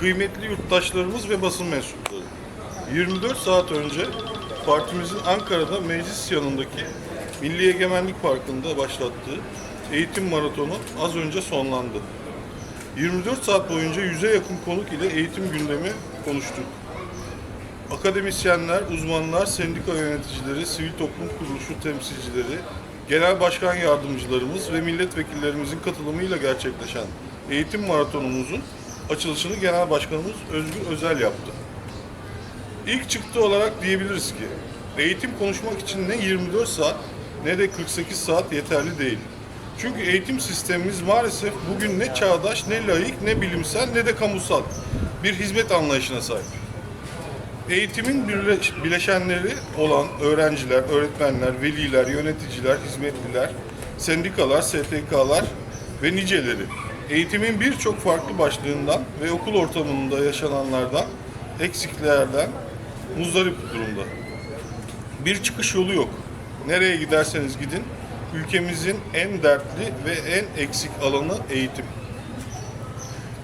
Kıymetli yurttaşlarımız ve basın mensupları. 24 saat önce partimizin Ankara'da meclis yanındaki Milli Egemenlik Parkı'nda başlattığı eğitim maratonu az önce sonlandı. 24 saat boyunca yüze yakın konuk ile eğitim gündemi konuştuk. Akademisyenler, uzmanlar, sendika yöneticileri, sivil toplum kuruluşu temsilcileri, genel başkan yardımcılarımız ve milletvekillerimizin katılımıyla gerçekleşen eğitim maratonumuzun açılışını Genel Başkanımız Özgür Özel yaptı. İlk çıktı olarak diyebiliriz ki eğitim konuşmak için ne 24 saat ne de 48 saat yeterli değil. Çünkü eğitim sistemimiz maalesef bugün ne çağdaş, ne layık, ne bilimsel, ne de kamusal bir hizmet anlayışına sahip. Eğitimin bileşenleri olan öğrenciler, öğretmenler, veliler, yöneticiler, hizmetliler, sendikalar, STK'lar ve niceleri eğitimin birçok farklı başlığından ve okul ortamında yaşananlardan, eksiklerden muzdarip durumda. Bir çıkış yolu yok. Nereye giderseniz gidin, ülkemizin en dertli ve en eksik alanı eğitim.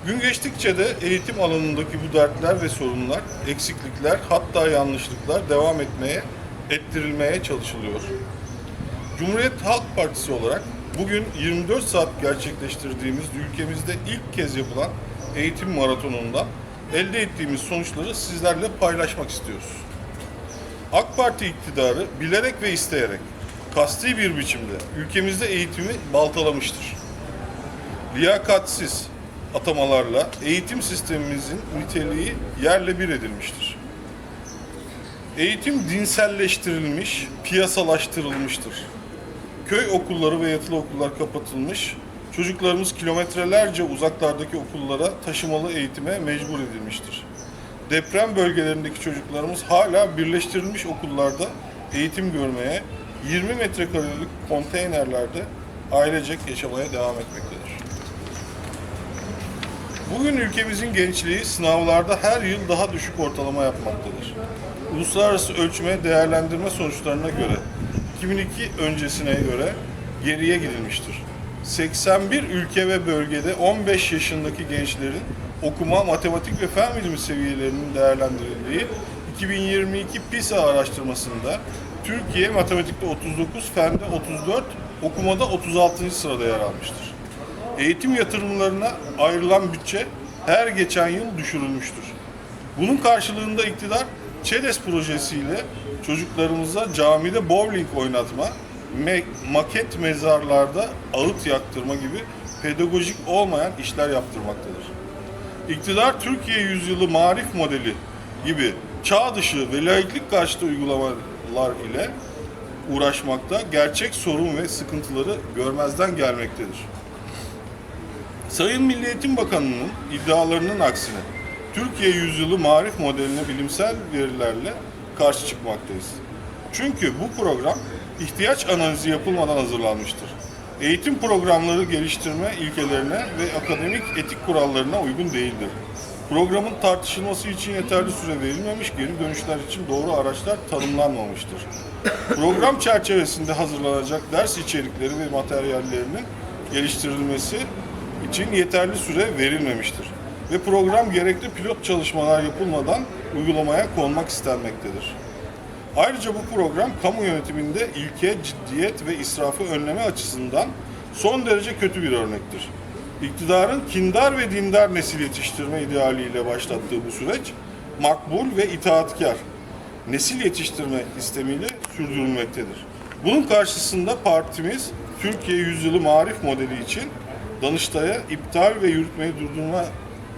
Gün geçtikçe de eğitim alanındaki bu dertler ve sorunlar, eksiklikler, hatta yanlışlıklar devam etmeye, ettirilmeye çalışılıyor. Cumhuriyet Halk Partisi olarak bugün 24 saat gerçekleştirdiğimiz ülkemizde ilk kez yapılan eğitim maratonundan elde ettiğimiz sonuçları sizlerle paylaşmak istiyoruz. AK Parti iktidarı bilerek ve isteyerek kasti bir biçimde ülkemizde eğitimi baltalamıştır liyakatsiz atamalarla eğitim sistemimizin niteliği yerle bir edilmiştir. Eğitim dinselleştirilmiş, piyasalaştırılmıştır. Köy okulları ve yatılı okullar kapatılmış, çocuklarımız kilometrelerce uzaklardaki okullara taşımalı eğitime mecbur edilmiştir. Deprem bölgelerindeki çocuklarımız hala birleştirilmiş okullarda eğitim görmeye, 20 metrekarelik konteynerlerde ailecek yaşamaya devam etmektedir. Bugün ülkemizin gençliği sınavlarda her yıl daha düşük ortalama yapmaktadır. Uluslararası ölçme değerlendirme sonuçlarına göre 2002 öncesine göre geriye gidilmiştir. 81 ülke ve bölgede 15 yaşındaki gençlerin okuma, matematik ve fen bilimi seviyelerinin değerlendirildiği 2022 PISA araştırmasında Türkiye matematikte 39, fende 34, okumada 36. sırada yer almıştır. Eğitim yatırımlarına ayrılan bütçe her geçen yıl düşürülmüştür. Bunun karşılığında iktidar ÇEDES projesiyle çocuklarımıza camide bowling oynatma, maket mezarlarda ağıt yaktırma gibi pedagojik olmayan işler yaptırmaktadır. İktidar Türkiye yüzyılı marif modeli gibi çağ dışı ve laiklik karşıtı uygulamalar ile uğraşmakta, gerçek sorun ve sıkıntıları görmezden gelmektedir. Sayın Milli Eğitim Bakanı'nın iddialarının aksine Türkiye yüzyılı marif modeline bilimsel verilerle karşı çıkmaktayız. Çünkü bu program ihtiyaç analizi yapılmadan hazırlanmıştır. Eğitim programları geliştirme ilkelerine ve akademik etik kurallarına uygun değildir. Programın tartışılması için yeterli süre verilmemiş, geri dönüşler için doğru araçlar tanımlanmamıştır. Program çerçevesinde hazırlanacak ders içerikleri ve materyallerinin geliştirilmesi için yeterli süre verilmemiştir. Ve program gerekli pilot çalışmalar yapılmadan uygulamaya konmak istenmektedir. Ayrıca bu program kamu yönetiminde ilke, ciddiyet ve israfı önleme açısından son derece kötü bir örnektir. İktidarın kindar ve dindar nesil yetiştirme idealiyle başlattığı bu süreç makbul ve itaatkar nesil yetiştirme istemiyle sürdürülmektedir. Bunun karşısında partimiz Türkiye Yüzyılı Marif modeli için Danıştay'a iptal ve yürütmeyi durdurma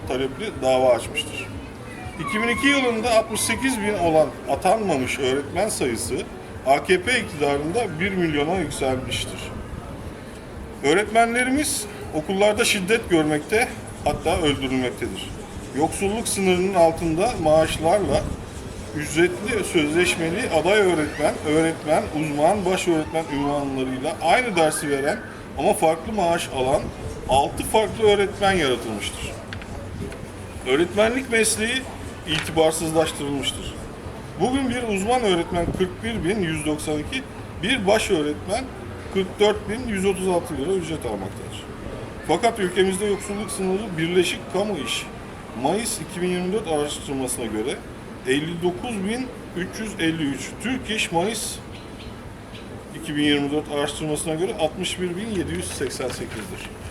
talepli dava açmıştır. 2002 yılında 68 bin olan atanmamış öğretmen sayısı AKP iktidarında 1 milyona yükselmiştir. Öğretmenlerimiz okullarda şiddet görmekte hatta öldürülmektedir. Yoksulluk sınırının altında maaşlarla ücretli sözleşmeli aday öğretmen, öğretmen, uzman, baş öğretmen ünvanlarıyla aynı dersi veren ama farklı maaş alan 6 farklı öğretmen yaratılmıştır. Öğretmenlik mesleği itibarsızlaştırılmıştır. Bugün bir uzman öğretmen 41.192, bir baş öğretmen 44.136 lira ücret almaktadır. Fakat ülkemizde yoksulluk sınırı Birleşik Kamu İş Mayıs 2024 araştırmasına göre 59.353, Türk İş Mayıs 2024 araştırmasına göre 61.788'dir.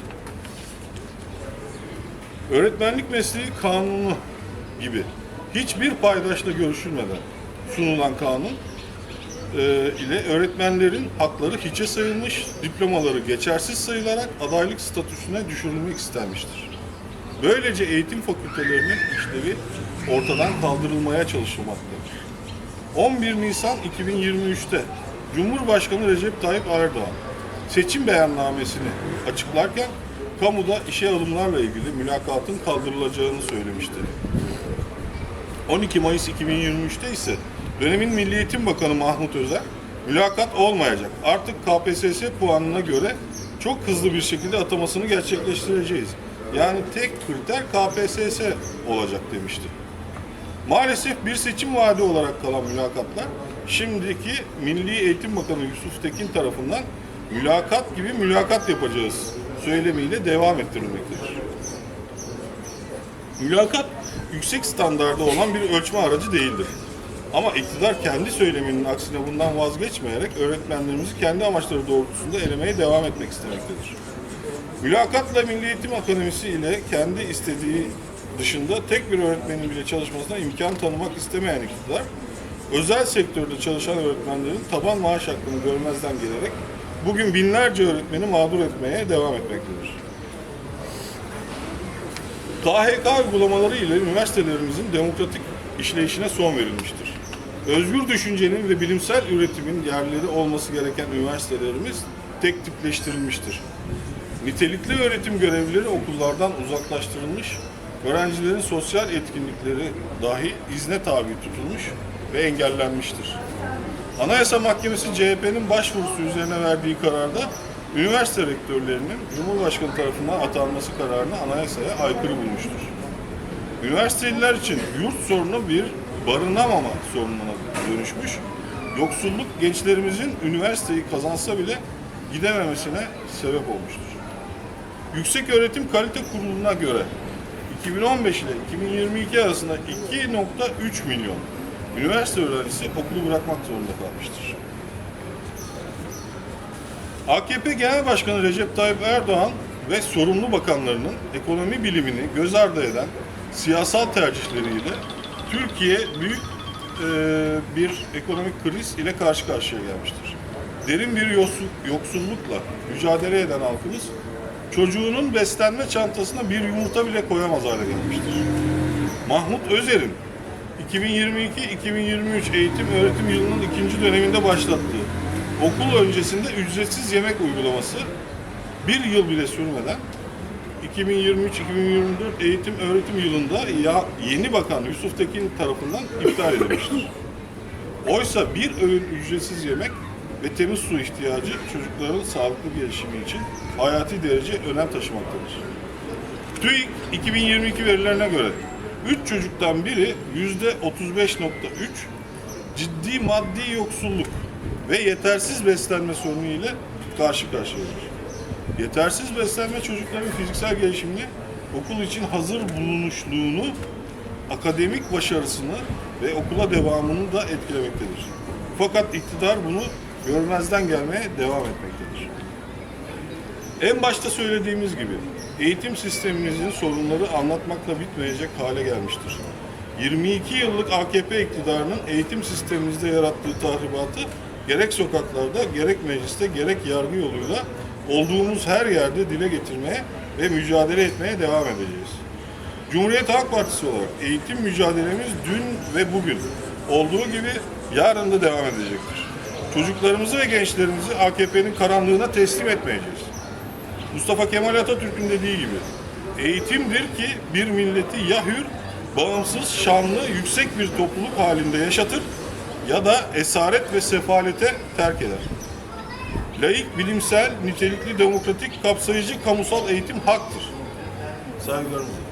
Öğretmenlik mesleği kanunu gibi hiçbir paydaşla görüşülmeden sunulan kanun e, ile öğretmenlerin hakları hiçe sayılmış, diplomaları geçersiz sayılarak adaylık statüsüne düşürülmek istenmiştir. Böylece eğitim fakültelerinin işlevi ortadan kaldırılmaya çalışılmaktadır. 11 Nisan 2023'te Cumhurbaşkanı Recep Tayyip Erdoğan seçim beyannamesini açıklarken kamuda işe alımlarla ilgili mülakatın kaldırılacağını söylemişti. 12 Mayıs 2023'te ise dönemin Milli Eğitim Bakanı Mahmut Özer mülakat olmayacak. Artık KPSS puanına göre çok hızlı bir şekilde atamasını gerçekleştireceğiz. Yani tek kriter KPSS olacak demişti. Maalesef bir seçim vaadi olarak kalan mülakatlar şimdiki Milli Eğitim Bakanı Yusuf Tekin tarafından mülakat gibi mülakat yapacağız söylemiyle devam ettirilmektedir. Mülakat yüksek standarda olan bir ölçme aracı değildir. Ama iktidar kendi söyleminin aksine bundan vazgeçmeyerek öğretmenlerimizi kendi amaçları doğrultusunda elemeye devam etmek istemektedir. Mülakatla Milli Eğitim Akademisi ile kendi istediği dışında tek bir öğretmenin bile çalışmasına imkan tanımak istemeyen iktidar, özel sektörde çalışan öğretmenlerin taban maaş hakkını görmezden gelerek bugün binlerce öğretmeni mağdur etmeye devam etmektedir. KHK uygulamaları ile üniversitelerimizin demokratik işleyişine son verilmiştir. Özgür düşüncenin ve bilimsel üretimin yerleri olması gereken üniversitelerimiz tek tipleştirilmiştir. Nitelikli öğretim görevlileri okullardan uzaklaştırılmış, öğrencilerin sosyal etkinlikleri dahi izne tabi tutulmuş ve engellenmiştir. Anayasa Mahkemesi CHP'nin başvurusu üzerine verdiği kararda üniversite rektörlerinin Cumhurbaşkanı tarafından atanması kararını anayasaya aykırı bulmuştur. Üniversiteliler için yurt sorunu bir barınamama sorununa dönüşmüş. Yoksulluk gençlerimizin üniversiteyi kazansa bile gidememesine sebep olmuştur. Yüksek Öğretim Kalite Kurulu'na göre 2015 ile 2022 arasında 2.3 milyon üniversite öğrencisi okulu bırakmak zorunda kalmıştır. AKP Genel Başkanı Recep Tayyip Erdoğan ve sorumlu bakanlarının ekonomi bilimini göz ardı eden siyasal tercihleriyle Türkiye büyük e, bir ekonomik kriz ile karşı karşıya gelmiştir. Derin bir yoksullukla mücadele eden halkımız çocuğunun beslenme çantasına bir yumurta bile koyamaz hale gelmiştir. Mahmut Özer'in 2022-2023 eğitim öğretim yılının ikinci döneminde başlattığı okul öncesinde ücretsiz yemek uygulaması bir yıl bile sürmeden 2023-2024 eğitim öğretim yılında ya yeni bakan Yusuf Tekin tarafından iptal edilmiştir. Oysa bir öğün ücretsiz yemek ve temiz su ihtiyacı çocukların sağlıklı gelişimi için hayati derece önem taşımaktadır. TÜİK 2022 verilerine göre 3 çocuktan biri %35.3 ciddi maddi yoksulluk ve yetersiz beslenme sorunu ile karşı karşıyadır. Yetersiz beslenme çocukların fiziksel gelişimini, okul için hazır bulunuşluğunu, akademik başarısını ve okula devamını da etkilemektedir. Fakat iktidar bunu görmezden gelmeye devam etmektedir. En başta söylediğimiz gibi eğitim sistemimizin sorunları anlatmakla bitmeyecek hale gelmiştir. 22 yıllık AKP iktidarının eğitim sistemimizde yarattığı tahribatı gerek sokaklarda, gerek mecliste, gerek yargı yoluyla olduğumuz her yerde dile getirmeye ve mücadele etmeye devam edeceğiz. Cumhuriyet Halk Partisi olarak eğitim mücadelemiz dün ve bugün olduğu gibi yarın da devam edecektir. Çocuklarımızı ve gençlerimizi AKP'nin karanlığına teslim etmeyeceğiz. Mustafa Kemal Atatürk'ün dediği gibi eğitimdir ki bir milleti ya hür, bağımsız, şanlı, yüksek bir topluluk halinde yaşatır ya da esaret ve sefalete terk eder. Laik, bilimsel, nitelikli, demokratik, kapsayıcı kamusal eğitim haktır. Saygılarımla.